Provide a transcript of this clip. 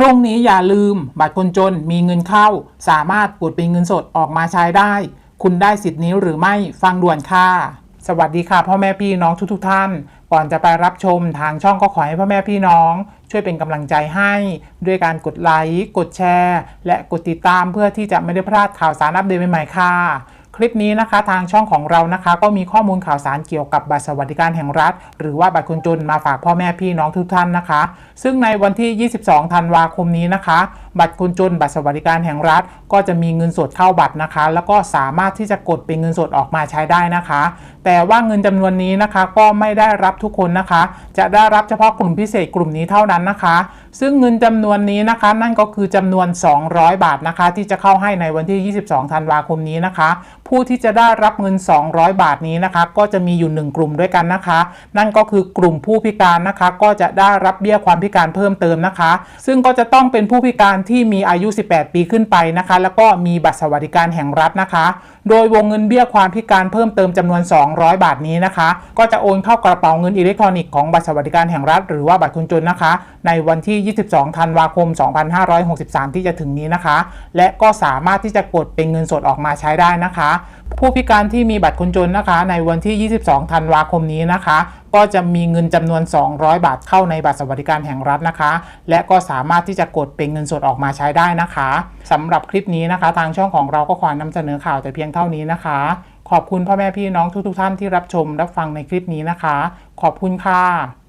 รุ่งนี้อย่าลืม บัตรคนจนมีเงินเข้า สามารถกดเป็นเงินสดออกมาใช้ได้ คุณได้สิทธิ์นี้หรือไม่ฟังด่วนค่ะ สวัสดีค่ะพ่อแม่พี่น้องทุกๆทท่าน ก่อนจะไปรับชมทางช่องก็ขอให้พ่อแม่พี่น้อง ช่วยเป็นกำลังใจให้ ด้วยการกดไลค์กดแชร์ และกดติดตามเพื่อที่จะไม่ได้พลาดข่าวสารอัปเดตใหม่ๆค่ะ ลิปนี้นะคะ ทางช่องของเรานะคะ ก็มีข้อมูลข่าวสารเกี่ยวกับบัตรสวัสดิการแห่งรัฐ หรือว่าบัตรคนจนมาฝากพ่อแม่พี่น้องทุกท่านนะคะ ซึ่งในวันที่ 22 ธันวาคมนี้นะคะบัตรคนจนบัตรสวัสดิการแห่งรัฐ ก็จะมีเงินสดเข้าบัตรนะคะ แล้วก็สามารถที่จะกดเป็นเงินสดออกมาใช้ได้นะคะ แต่ว่าเงินจำนวนนี้นะคะก็ไม่ได้รับทุกคนนะคะ จะได้รับเฉพาะกลุ่มพิเศษกลุ่มนี้เท่านั้นนะคะ ซึ่งเงินจำนวนนี้นะคะ นั่นก็คือจำนวน 200 บาทนะคะ ที่จะเข้าให้ในวันที่ 22 ธันวาคมนี้นะคะ ผู้ที่จะได้รับเงิน 200 บาทนี้นะคะ ก็จะมีอยู่ 1 กลุ่มด้วยกันนะคะ นั่นก็คือกลุ่มผู้พิการนะคะ ก็จะได้รับเบี้ยความพิการเพิ่มเติมนะคะ ซึ่งก็จะต้องเป็นผู้พิการที่มีอายุ 18 ปีขึ้นไปนะคะ แล้วก็มีบัตรสวัสดิการแห่งรัฐนะคะ โดยวงเงินเบี้ยความพิการเพิ่มเติมจำนวน 200 บาทนี้นะคะ ก็จะโอนเข้ากระเป๋าเงินอิเล็กทรอนิกส์ของบัตรสวัสดิการแห่งรัฐ หรือว่าบัตรคนจนนะคะ ในวันที่ 22 ธันวาคม 2563 ที่จะถึงนี้นะคะ และก็สามารถที่จะกดเป็นเงินสดออกมาใช้ได้นะคะ ผู้พิการที่มีบัตรคนจนนะคะ ในวันที่ 22 ธันวาคมนี้นะคะ ก็จะมีเงินจำนวน 200 บาทเข้าในบัตรสวัสดิการแห่งรัฐนะคะ และก็สามารถที่จะกดเป็นเงินสดออกมาใช้ได้นะคะสำหรับคลิปนี้นะคะ ทางช่องของเราก็ขอนำเสนอข่าวแต่เพียงเท่านี้นะคะ ขอบคุณพ่อแม่พี่น้องทุกๆ ท่านที่รับชมรับฟังในคลิปนี้นะคะ ขอบคุณค่ะ